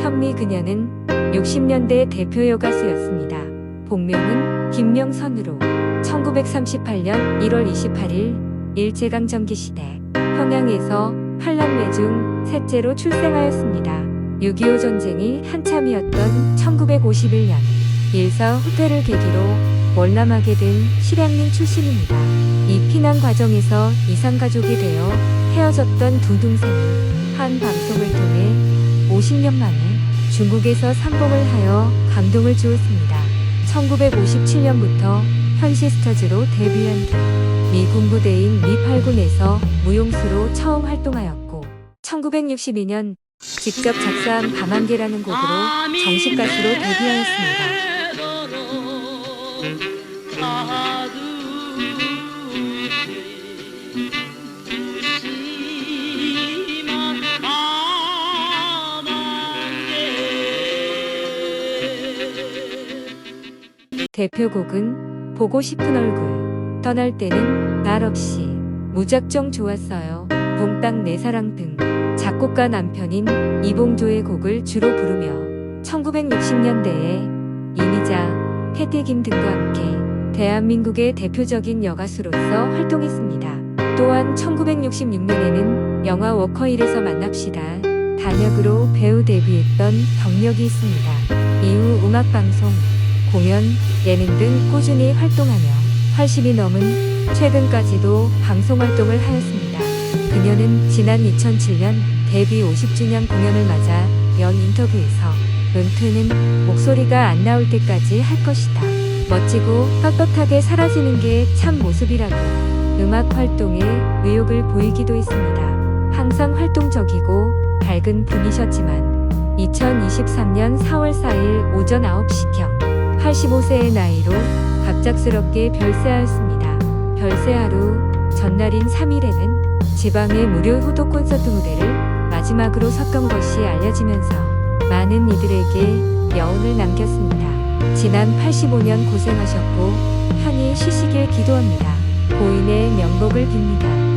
현미 그녀는 60년대 대표 여가수였습니다. 본명은 김명선으로 1938년 1월 28일 일제강점기 시대 평양에서 환란매 중 셋째로 출생하였습니다. 6.25 전쟁이 한참이었던 1951년 일사 후퇴를 계기로 월남하게 된 실향민 출신입니다. 이 피난 과정에서 이상가족이 되어 헤어졌던 두 동생이 한 방송을 통해 50년 만에 중국에서 상봉을 하여 감동을 주었습니다. 1957년부터 현시스터즈로 데뷔한 뒤미 군부대인 미 8군에서 무용수로 처음 활동하였고 1962년 직접 작사한 밤안개라는 곡으로 정식 가수로 데뷔하였습니다. 대표곡은 보고 싶은 얼굴, 떠날 때는 날 없이, 무작정 좋았어요, 봄땅 내 사랑 등 작곡가 남편인 이봉조의 곡을 주로 부르며 1960년대에 이미자, 패티김 등과 함께 대한민국의 대표적인 여가수로서 활동했습니다. 또한 1966년에는 영화 워커힐에서 만납시다. 단역으로 배우 데뷔했던 경력이 있습니다. 이후 음악방송, 공연, 예능 등 꾸준히 활동하며 80이 넘은 최근까지도 방송 활동을 하였습니다. 그녀는 지난 2007년 데뷔 50주년 공연을 맞아 연 인터뷰에서 은퇴는 목소리가 안 나올 때까지 할 것이다. 멋지고 떳떳하게 사라지는 게 참 모습이라고 음악 활동에 의욕을 보이기도 했습니다. 항상 활동적이고 밝은 분이셨지만 2023년 4월 4일 오전 9시경 85세의 나이로 갑작스럽게 별세하였습니다. 별세 하루 전날인 3일에는 지방의 무료 효도 콘서트 무대를 마지막으로 섰던 것이 알려지면서 많은 이들에게 여운을 남겼습니다. 지난 85년 고생하셨고 편히 쉬시길 기도합니다. 고인의 명복을 빕니다.